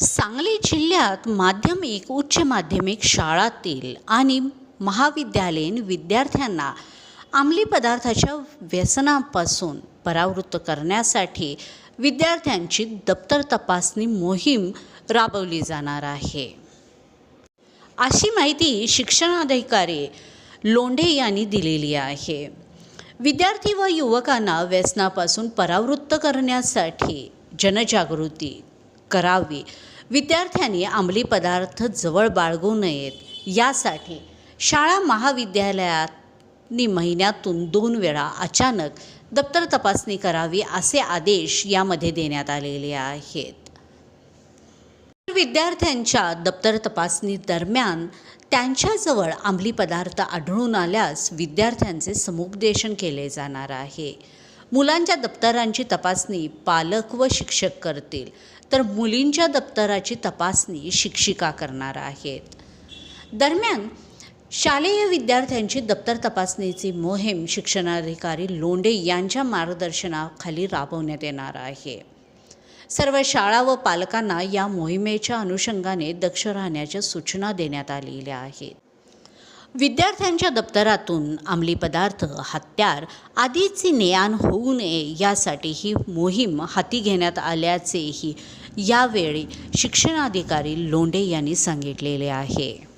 सांगली जिल्ह्यात माध्यमिक उच्च माध्यमिक शाळातील आणि महाविद्यालयीन विद्यार्थ्यांना अंमली पदार्थाच्या व्यसनापासून परावृत्त करण्यासाठी विद्यार्थ्यांची दप्तर तपासणी मोहीम राबवली जाणार आहे. अशी माहिती शिक्षणाधिकारी लोंढे यांनी दिलेली आहे. विद्यार्थी व युवकांना व्यसनापासून परावृत्त करण्यासाठी जनजागृती करावी विद्यार्थ्यांनी अंमली पदार्थ जवळ बाळगू नयेत. यासाठी शाळा महाविद्यालयातनी महिन्यातून दोन वेळा अचानक दप्तर तपासणी करावी असे आदेश यामध्ये देण्यात आलेले आहेत. विद्यार्थ्यांच्या दप्तर तपासणी दरम्यान त्यांच्याजवळ अंमली पदार्थ आढळून आल्यास विद्यार्थ्यांचे समुपदेशन केले जाणार आहे. मुलांच्या दप्तरांची तपासणी पालक व शिक्षक करतील. तर मुलींच्या दप्तराची तपासणी शिक्षिका करणार आहेत. दरम्यान शालेय विद्यार्थ्यांची दप्तर तपासणीची मोहीम शिक्षणाधिकारी लोंढे यांच्या मार्गदर्शनाखाली राबवण्यात येणार आहे. सर्व शाळा व पालकांना या मोहिमेच्या अनुषंगाने दक्ष राहण्याच्या सूचना देण्यात आलेल्या आहेत. विद्यार्थ्यांच्या दप्तरातून अंमली पदार्थ हत्यार आदीची नेआण होऊ नये यासाठी ही मोहीम हाती घेण्यात आल्याचेही यावेळी शिक्षणाधिकारी लोंढे यांनी सांगितलेले आहे.